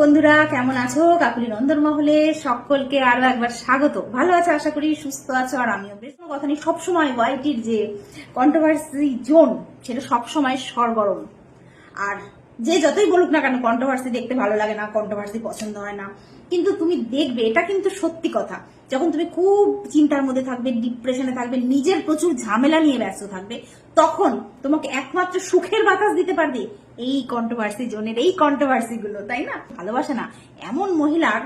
বন্ধুরা, কেমন আছো? কাকুলি নন্দন মহলে সকলকে আরও একবার স্বাগত। ভালো আছো আশা করি, সুস্থ আছো, আর আমিও বেশ কোনো কথা নেই, সবসময় ওয়াইটির যে কন্ট্রোভার্সি জোন সেটা সবসময় সরগরম। আর যে যতই বলুক না কেন কন্ট্রোভার্সি দেখতে ভালো লাগে না কন্ট্রোভার্সি পছন্দ হয় না। কিন্তু তুমি দেখবে, এটা কিন্তু সত্যি কথা। যখন তুমি খুব চিন্তার মধ্যে থাকবে ডিপ্রেশনে থাকবে, নিজের প্রচুর ঝামেলা নিয়ে ব্যস্ত থাকবে, তখন তোমাকে একমাত্র সুখের বাতাস দিতে পারবে এই কন্ট্রোভার্সি জোনের, এই কন্ট্রোভার্সি গুলো, তাই না? ভালোবাসে না, এমন মহিলার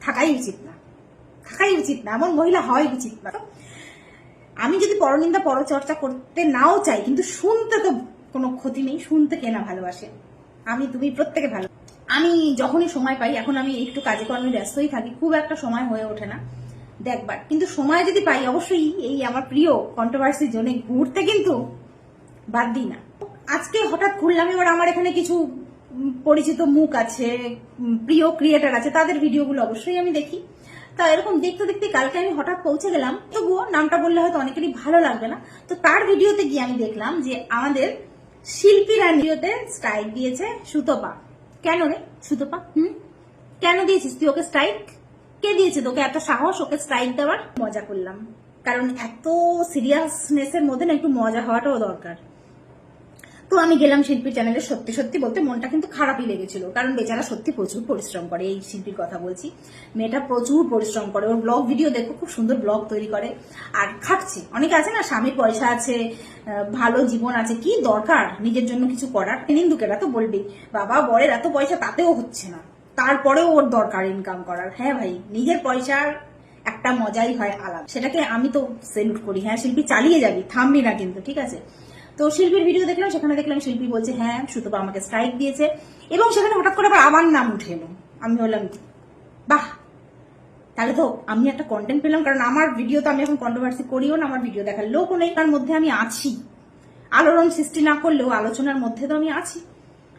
থাকাই উচিত না। থাকাই উচিত না, এমন মহিলা হওয়াই উচিত না। আমি যদি পরনিন্দা পরচর্চা করতে নাও চাই, কিন্তু শুনতে তো কোনো ক্ষতি নেই, শুনতে কেনা ভালোবাসে? আমি, তুমি প্রত্যেকে ভালো আমি যখনই সময় পাই, এখন আমি একটু কাজে কর্মে ব্যস্তই থাকি, খুব একটা সময় হয়ে ওঠে না দেখবার। কিন্তু সময় যদি পাই, অবশ্যই এই আমার প্রিয় কন্ট্রোভার্সি জোনে ঘুরতে কিন্তু বাদ দিই না। আজকে হঠাৎ ঘুরলাম, এবার আমার এখানে কিছু পরিচিত মুখ আছে প্রিয় ক্রিয়েটার আছে, তাদের ভিডিওগুলো অবশ্যই আমি দেখি। তা এরকম দেখতে দেখতে কালকে আমি হঠাৎ পৌঁছে গেলাম, তবুও নামটা বললে হয়তো অনেকেরই ভালো লাগবে না। তো তার ভিডিওতে গিয়ে আমি দেখলাম যে আমাদের শিল্পী রানিওতে স্ট্রাইক দিয়েছে সুতপা। কেন রে? সুতপা, হুম? কেন দিয়েছিস তুই ওকে স্ট্রাইক কে দিয়েছে তোকে? এত সাহস ওকে স্ট্রাইক দেওয়ার? মজা করলাম। কারণ এত সিরিয়াসনেসের মধ্যে না একটু মজা হওয়াটাও দরকার। তো আমি গেলাম শিল্পী চ্যানেলে সত্যি সত্যি বলতে মনটা কিন্তু খারাপই লেগেছিল। কারণ বেচারা সত্যি প্রচুর পরিশ্রম করে এই শিল্পীর কথা বলছি। মেয়েটা প্রচুর পরিশ্রম করে। ওর ব্লগ ভিডিও দেখো, খুব সুন্দর ব্লগ তৈরি করে। আর খাটছে। অনেকে আছে না, স্বামীর পয়সা আছে ভালো জীবন আছে, কি দরকার নিজের জন্য কিছু করার? নিন্দুকেরা তো বলবেই, বাবা, বরের এত পয়সা তাতেও হচ্ছে না। তারপরেও ওর দরকার ইনকাম করার। হ্যাঁ ভাই, নিজের পয়সার একটা মজাই হয় আলাদা। সেটাকে আমি তো সেলুট করি। হ্যাঁ শিল্পী চালিয়ে যাবি, থামবি না কিন্তু, ঠিক আছে? তো শিল্পীর ভিডিও দেখলাম, সেখানে দেখলাম শিল্পী বলছে হ্যাঁ সুতপা আমাকে স্ট্রাইক দিয়েছে। এবং সেখানে হঠাৎ করে আবার আমার নাম উঠে এলো। আমি বললাম, বাহ! তাহলে তো আমি একটা কন্টেন্ট পেলাম, কারণ আমার ভিডিও তো আমি এখন কন্ট্রোভার্সি করিও না, আমার ভিডিও দেখার লোকও নেই, তার মধ্যে আমি আছি। আলোড়ন সৃষ্টি না করলেও আলোচনার মধ্যে তো আমি আছি।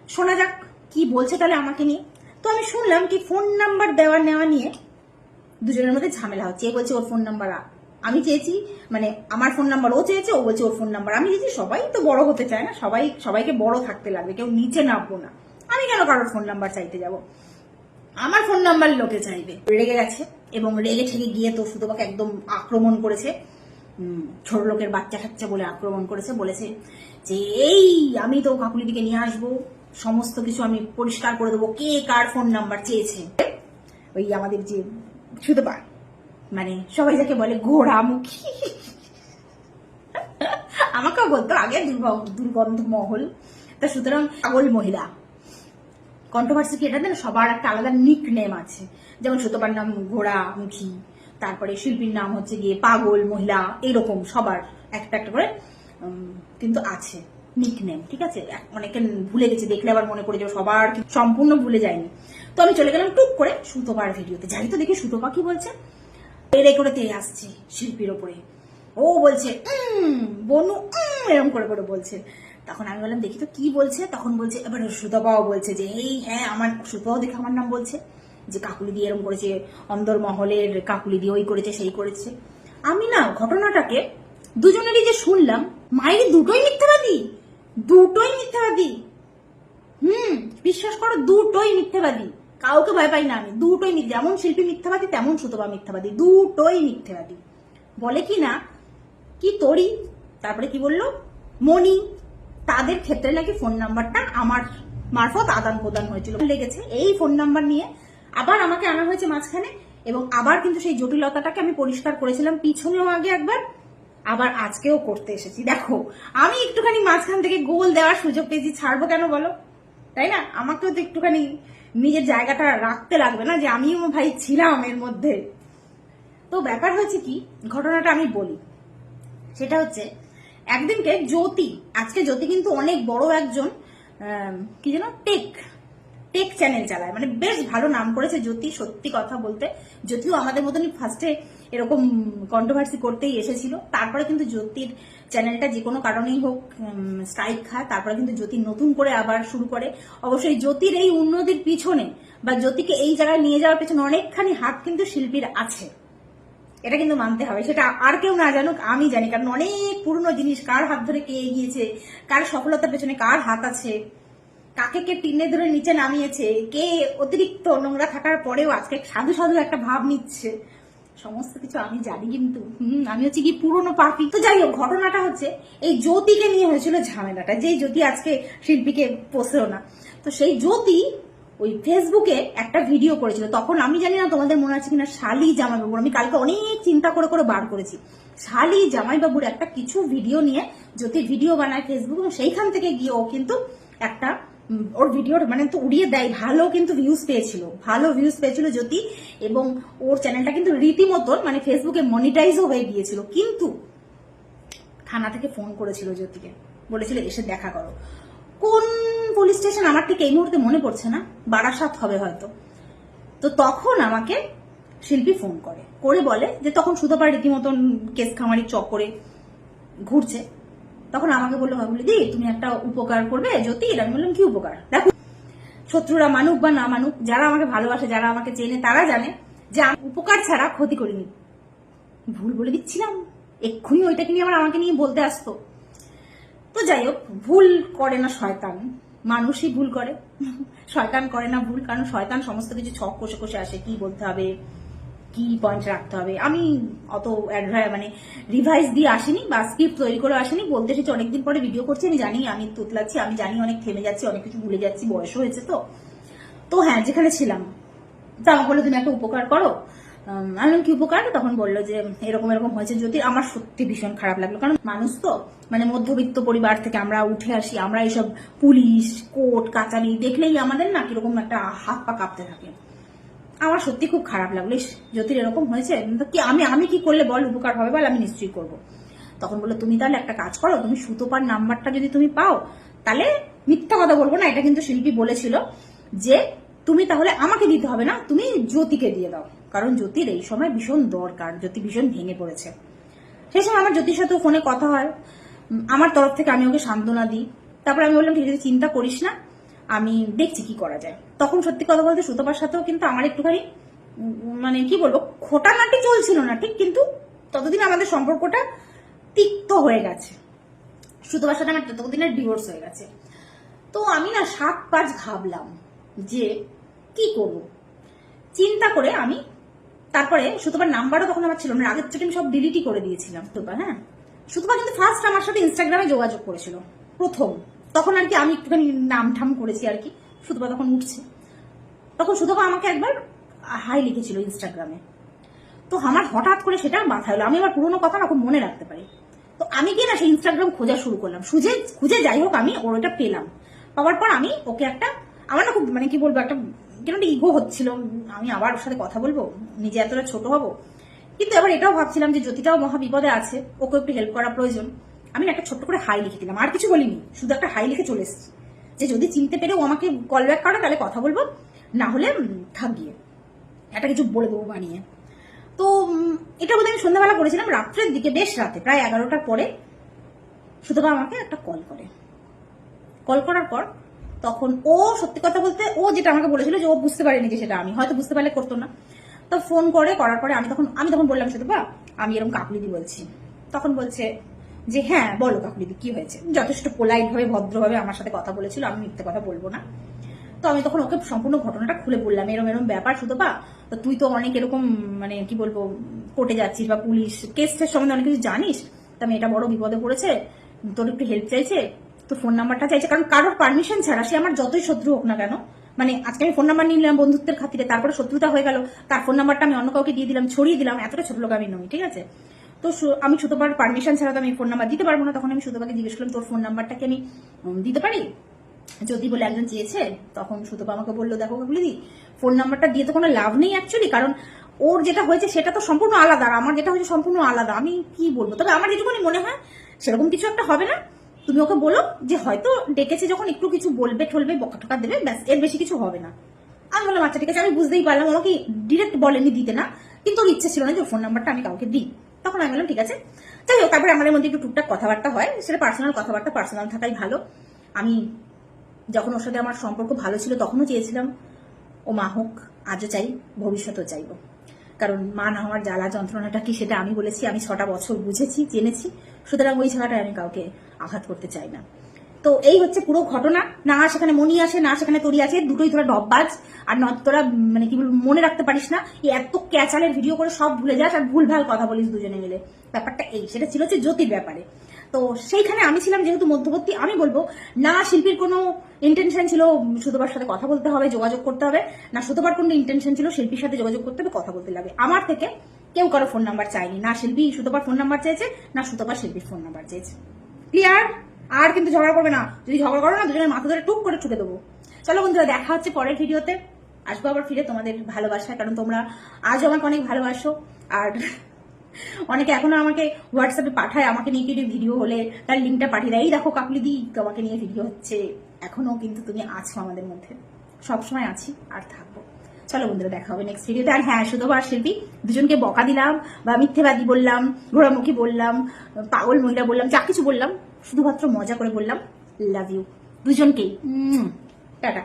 শোনা যাক, কি বলছে তাহলে আমাকে নিয়ে? তো আমি শুনলাম কি ফোন নাম্বার দেওয়া নেওয়া নিয়ে দুজনের মধ্যে ঝামেলা হচ্ছে। এ বলছে, ওর ফোন নাম্বার আমি চেয়েছি মানে আমার ফোন নাম্বার ও চেয়েছে, ও বলছে ওর ফোন নাম্বার আমি চেয়েছি সবাই তো বড় হতে চায় না, সবাই, সবাইকে বড় থাকতে লাগবে, কেউ নিচে নামবো না। আমি কেন কারোর ফোন নাম্বার চাইতে যাব? আমার ফোন নাম্বার লোকে চাইবে। রেগে গেছে, এবং রেগে ঠেকে গিয়ে তো সুতোপাকে একদম আক্রমণ করেছে। ছোট লোকের বাচ্চা কাচ্চা বলে আক্রমণ করেছে, বলেছে যে, এই, আমি তো কাকুলিদিকে নিয়ে আসব, সমস্ত কিছু আমি পরিষ্কার করে দেবো, কে কার ফোন নাম্বার চেয়েছে? ওই আমাদের যে সুতপা মানে সবাই যাকে বলে ঘোড়ামুখী। আমাকেও বলতো আগে দুর্গ- দুর্গন্ধ মহল তা সুতরাং পাগল মহিলা। কন্ট্রোভার্সি কি এটা সবার একটা আলাদা নিক নেম আছে। যেমন সুতপার নাম ঘোড়ামুখী, তারপরে শিল্পীর নাম হচ্ছে গিয়ে পাগল মহিলা, এরকম সবার একটা একটা করে কিন্তু আছে নিক নেম ঠিক আছে? অনেকে ভুলে গেছে, দেখলে আবার মনে করে যাবে, সবার সম্পূর্ণ ভুলে যায়নি। তো আমি চলে গেলাম টুক করে সুতোপার ভিডিওতে যাই তো দেখি সুতোপা কি বলছে? এরে করে তেড়ে আসছে শিল্পীর ওপরে। ও বলছে "উম, বনু উম", এরকম করে করে বলছে। তখন আমি বললাম দেখি তো কি বলছে? তখন বলছে এবার সুতপাও বলছে যে এই হ্যাঁ আমার সুতপাও দেখে আমার নাম বলছে যে কাকুলি দিয়ে এরকম করেছে অন্দর মহলের কাকুলি দিয়ে ওই করেছে সেই করেছে। আমি না ঘটনাটাকে দুজনেরই যে শুনলাম মায়ের দুটোই মিথ্যাবাদী দুটোই মিথ্যাবাদী। হুম বিশ্বাস করো দুটোই মিথ্যাবাদী। কাউকে ভয় পাই না আমি, দুটোই যেমন শিল্পী মিথ্যাবাদী, তেমন সুতপা মিথ্যাবাদী, দুটোই মিথ্যাবাদী। বলে কি না, কি তরি, তারপরে কি বলল মনি তাদের ক্ষেত্রে নাকি ফোন নাম্বারটা আমার মারফত আদান প্রদান হয়েছিল। লেগেছে, এই ফোন নাম্বার নিয়ে আবার আমাকে আনা হয়েছে মাঝখানে, এবং আবার কিন্তু সেই জটিলতাটাকে আমি পরিষ্কার করেছিলাম পিছনেও আগে একবার, আবার আজকেও করতে এসেছি। দেখো, আমি একটুখানি মাঝখান থেকে গোল দেওয়ার সুযোগ পেয়েছি, ছাড়বো কেন বলো? তাই না? আমাকেও তো একটুখানি নিজের জায়গাটা রাখতে লাগবে না যে আমিও ভাই ছিলাম এর মধ্যে। তো ব্যাপার হয়েছে কি, ঘটনাটা আমি বলি। সেটা হচ্ছে, একদিনকে জ্যোতি, আজকে জ্যোতি কিন্তু অনেক বড় একজন কি যেন, টেক। টেক চ্যানেল চালায়। মানে বেশ ভালো নাম করেছে জ্যোতি, সত্যি কথা বলতে। যদিও আমাদের মতনই ফার্স্টে এরকম কন্ট্রোভার্সি করতেই এসেছিল। তারপরে কিন্তু জ্যোতির চ্যানেলটা যে কোনো কারণেই হোক স্ট্রাইক খায়। তারপরে কিন্তু জ্যোতি নতুন করে আবার শুরু করে। অবশ্যই জ্যোতির এই উন্নতির পিছনে বা জ্যোতিকে এই জায়গায় নিয়ে যাওয়ার পেছনে অনেকখানি হাত কিন্তু শিল্পীর আছে। এটা কিন্তু মানতে হবে। সেটা আর কেউ না জানুক, আমি জানি। কারণ অনেক পুরনো জিনিস কার হাত ধরে কে এগিয়েছে, কার সফলতার পেছনে কার হাত আছে কাকে কে টিনে ধরে নিচে নামিয়েছে, কে অতিরিক্ত নোংরা থাকার পরেও আজকে সাধু সাধু একটা ভাব নিচ্ছে। সমস্ত কিছু আমি জানি কিন্তু আমি হচ্ছে কি পুরনো পাপি। তো যাই হোক, ঘটনাটা হচ্ছে এই জ্যোতিকে নিয়ে হয়েছিল ঝামেলাটা, যেই জ্যোতি আজকে শিল্পীকে পোষেও না। তো সেই জ্যোতি ওই ফেসবুকে একটা ভিডিও করেছিল। তখন আমি জানি না তোমাদের মনে আছে কিনা, শালি জামাইবাবুর, আমি কালকে অনেক চিন্তা করে করে বার করেছি। শালি জামাইবাবুর একটা কিছু ভিডিও নিয়ে জ্যোতি ভিডিও বানায় ফেসবুক, এবং সেইখান থেকে গিয়ে ও কিন্তু একটা ওর ভিডিওর মানে তো উড়িয়ে দেয়, ভালো কিন্তু ভিউজ পেয়েছিল, ভালো ভিউজ পেয়েছিল জ্যোতি এবং ওর চ্যানেলটা কিন্তু রীতিমতন মানে ফেসবুকে মনিটাইজও হয়ে গিয়েছিল, কিন্তু থানা থেকে ফোন করেছিল জ্যোতিকে, বলেছিল এসে দেখা করো। কোন পুলিশ স্টেশন আমার ঠিক এই মুহূর্তে মনে পড়ছে না, বারাসাত হবে হয়তো। তো তখন আমাকে শিল্পী ফোন করে করে বলে যে তখন সুতোপার রীতিমতন কেস খামারি চক্করে ঘুরছে তখন আমাকে বলল, হয়, বলি দি তুমি একটা উপকার করবে জ্যোতির আমি বললাম, কি উপকার? দেখো, শত্রুরা মানুক বা না মানুক, যারা আমাকে ভালোবাসে, যারা আমাকে চেনে, তারা জানে যে আমি উপকার ছাড়া ক্ষতি করিনি। ভুল বলে দিচ্ছিলাম। এক্ষুনি ওইটাকে নিয়ে আবার আমাকে নিয়ে বলতে আসতো। তো যাই হোক, ভুল করে না শয়তান। মানুষই ভুল করে। শয়তান করে না ভুল, কারণ শয়তান সমস্ত কিছু ছক কষে কষে আসে, কি বলতে হবে? কি পয়েন্ট রাখতে হবে? আমি অত মানে রিভাইস দিয়ে আসিনি বা স্ক্রিপ্ট তৈরি করে আসিনি। বলতে এসেছি অনেকদিন পরে ভিডিও করছি, আমি জানি, আমি তুতলাচ্ছি, আমি জানি অনেক থেমে যাচ্ছি, অনেক কিছু ভুলে যাচ্ছি বয়স হয়েছে তো। তো হ্যাঁ যেখানে ছিলাম। তা আমাকে বলল, তুমি একটা উপকার করো। আমি কি উপকার? তখন বলল যে, এরকম এরকম হয়েছে যদি। আমার সত্যি ভীষণ খারাপ লাগল। কারণ মানুষ তো মানে মধ্যবিত্ত পরিবার থেকে আমরা উঠে আসি, আমরা এইসব পুলিশ, কোর্ট কাচারি দেখলেই আমাদের না কীরকম একটা হাত পা কাঁপতে থাকে। আমার সত্যি খুব খারাপ লাগল। জ্যোতির এরকম হয়েছে? কি আমি আমি কি করলে বল উপকার হবে বল? আমি নিশ্চয়ই করব। তখন বলল, তুমি তাহলে একটা কাজ করো, তুমি সুতোপার নাম্বারটা যদি তুমি পাও, তাহলে মিথ্যা কথা বলব না। এটা কিন্তু শিল্পী বলেছিল যে, তুমি তাহলে আমাকে দিতে হবে না, তুমি জ্যোতিকে দিয়ে দাও। কারণ জ্যোতির এই সময় ভীষণ দরকার, জ্যোতি ভীষণ ভেঙে পড়েছে। সেই সময় আমার জ্যোতির সাথেও ফোনে কথা হয়। আমার তরফ থেকে আমি ওকে সান্ত্বনা দিই। তারপরে আমি বললাম, ঠিক আছে, চিন্তা করিস না। আমি দেখছি কি করা যায়। তখন সত্যি কথা বলতে সুতপার সাথেও কিন্তু আমার একটুখানি মানে কি বলব, খোটানাটি চলছিল না ঠিক, কিন্তু ততদিন আমাদের সম্পর্কটা তিক্ত হয়ে গেছে। সুতপার সাথে আমার ততদিনের ডিভোর্স হয়ে গেছে। তো আমি না সাত পাঁচ ভাবলাম যে কি করব? চিন্তা করে আমি তারপরে সুতপার নাম্বারও তখন আমার ছিল না, আগের থেকে আমি সব ডিলিটই করে দিয়েছিলাম সুতপা হ্যাঁ? সুতপা কিন্তু ফার্স্ট আমার সাথে ইনস্টাগ্রামে যোগাযোগ করেছিল, প্রথম। তখন আর কি আমি একটুখানি নাম ঠাম করেছি আর কি সুতপা তখন উঠছে। তখন সুতপা আমাকে একবার হাই লিখেছিল ইনস্টাগ্রামে তো আমার হঠাৎ করে সেটা মাথায় হলো আমি আমার পুরোনো কথা না খুব মনে রাখতে পারি। তো আমি গিয়ে না সেই ইনস্টাগ্রাম খোঁজা শুরু করলাম। সুজে খুঁজে যাই হোক, আমি ওর ওটা পেলাম। পাওয়ার পর আমি ওকে একটা, আমার না খুব মানে কি বলব, একটা কেন ইগো হচ্ছিল। আমি আবার ওর সাথে কথা বলব, নিজে এতটা ছোট হব। কিন্তু এবার এটাও ভাবছিলাম যে জ্যোতিটাও মহা বিপদে আছে ওকে একটু হেল্প করা প্রয়োজন। আমি একটা ছোট্ট করে হাই লিখে দিলাম। আর কিছু বলিনি, শুধু একটা হাই লিখে চলে এসেছি। যে যদি চিনতে পেরে ও আমাকে কল ব্যাক করে, তাহলে কথা বলব, না হলে থাক গিয়ে। একটা কিছু বলে দেবো বানিয়ে। তো এটা বোধহয় আমি সন্ধ্যাবেলা করেছিলাম, রাত্রের দিকে, বেশ রাতে, প্রায় এগারোটার পরে সুতরাং আমাকে একটা কল করে। কল করার পর তখন ও, সত্যি কথা বলতে, ও যেটা আমাকে বলেছিল যে ও বুঝতে পারেনি যে সেটা আমি। হয়তো বুঝতে পারলে করতো না। তো ফোন করে, করার পরে আমি তখন আমি তখন বললাম সেটা আমি এরকম কাকুলিদি বলছি। তখন বলছে যে হ্যাঁ বলো কাকুলিদি, কি হয়েছে? যথেষ্ট পোলাইট ভাবে, ভদ্রভাবে আমার সাথে কথা বলেছিল, আমি মিথ্যে কথা বলব না। তো আমি তখন ওকে সম্পূর্ণ ঘটনাটা খুলে বললাম, এরম এরম ব্যাপার শুধু বা তো তুই তো অনেক এরকম মানে কি বলব, কোর্টে যাচ্ছিস বা পুলিশ কেস টেস সম্বন্ধে অনেক কিছু জানিস? তা মেয়েটা বড় বিপদে পড়েছে, তোর একটু হেল্প চাইছে? তোর ফোন নাম্বারটা চাইছে? কারণ কারোর পারমিশন ছাড়া সে আমার যতই শত্রু হোক না কেন মানে আজকে আমি ফোন নাম্বার নিয়ে নিলাম বন্ধুত্বের খাতিরে, তারপরে শত্রুতা হয়ে গেল, তার ফোন নাম্বারটা আমি অন্য কাউকে দিয়ে দিলাম, ছড়িয়ে দিলাম, এতটা ছোট লোক আমি নই, ঠিক আছে? তো আমি সুতোপার পারমিশন ছাড়া তো আমি ফোন নাম্বার দিতে পারব না। তখন আমি সুতোপাকে জিজ্ঞেস করলাম, তোর ফোন নাম্বারটা কি আমি দিতে পারি? যদি বলে একজন চেয়েছে, তখন সুতপা আমাকে বলল, দেখো দিদি ফোন নাম্বারটা দিয়ে তো কোনো লাভ নেই অ্যাকচুয়ালি কারণ ওর যেটা হয়েছে সেটা তো সম্পূর্ণ আলাদা, আর আমার যেটা হয়েছে সম্পূর্ণ আলাদা। আমি কি বলব? তবে আমার যেটুকুনি মনে হয়, সেরকম কিছু একটা হবে না। তুমি ওকে বলো যে হয়তো ডেকেছে যখন একটু কিছু বলবে, ঠলবে, বকা টকা দেবে, ব্যাস, এর বেশি কিছু হবে না। আমি বললাম আচ্ছা ঠিক আছে, আমি বুঝতেই পারলাম। আমাকে ডিরেক্ট বলেনি দিতে না। কিন্তু ওর ইচ্ছে ছিল না যে ফোন নাম্বারটা আমি কাউকে দিই। তখন আমি বললাম, ঠিক আছে। যাই হোক, তারপরে আমাদের মধ্যে একটু টুকটাক কথাবার্তা হয়। সেটা পার্সোনাল কথাবার্তা পার্সোনাল থাকাই ভালো। আমি যখন ওর সাথে আমার সম্পর্ক ভালো ছিল, তখনও চেয়েছিলাম, ও মা হোক, আজও চাই, ভবিষ্যতেও চাইব। কারণ মা না হওয়ার জ্বালা যন্ত্রণাটা কি সেটা আমি বলেছি, আমি ছটা বছর বুঝেছি, জেনেছি। সুতরাং ওই জায়গাটায় আমি কাউকে আঘাত করতে চাই না। তো এই হচ্ছে পুরো ঘটনা। না সেখানে মনি আসে, না সেখানে তরি আছে দুটোই তোরা ডববাজ আর ন তোরা মানে কি বলব, মনে রাখতে পারিস না এত ক্যাচালের ভিডিও করে সব ভুলে যাস আর ভুলভাল কথা বলিস দুজনে মিলে। ব্যাপারটা এই, সেটা ছিল হচ্ছে জ্যোতির ব্যাপারে। তো সেইখানে আমি ছিলাম যেহেতু মধ্যবর্তী, আমি বলব, না শিল্পীর কোনো ইন্টেনশন ছিল সুতোবার সাথে কথা বলতে হবে, যোগাযোগ করতে হবে। না সুতোবার কোনো ইন্টেনশন ছিল শিল্পীর সাথে যোগাযোগ করতে হবে, কথা বলতে লাগে। আমার থেকে কেউ কারও ফোন নাম্বার চাইনি না শিল্পী সুতোবার ফোন নাম্বার চেয়েছে, না সুতোবার শিল্পীর ফোন নাম্বার চেয়েছে। ক্লিয়ার আর কিন্তু ঝগড়া করবে না। যদি ঝগড়া করো না, দুজনের মাথা ধরে টুক করে ঠুকে দেবো। চলো বন্ধুরা, দেখা হচ্ছে পরের ভিডিওতে। আসব আবার ফিরে তোমাদের ভালোবাসা কারণ তোমরা আজও আমাকে অনেক ভালোবাসো। আর অনেকে এখনও আমাকে হোয়াটসঅ্যাপে পাঠায়, আমাকে নিয়ে কিছু ভিডিও হলে তার লিঙ্কটা পাঠিয়ে দেয়, এই দেখো কাকলি দি, তোমাকে নিয়ে ভিডিও হচ্ছে। এখনও কিন্তু তুমি আছো আমাদের মধ্যে। সবসময় আছি আর থাকব। চলো বন্ধুরা, দেখা হবে নেক্সট ভিডিওতে আর হ্যাঁ শুধু আর শিল্পী, দুজনকে বকা দিলাম, বা মিথ্যেবাদী বললাম, ঘোড়ামুখী বললাম, পাগল মহিলা বললাম, যা কিছু বললাম। শুধুমাত্র মজা করে বললাম লাভ ইউ দুজনকেই। টাটা।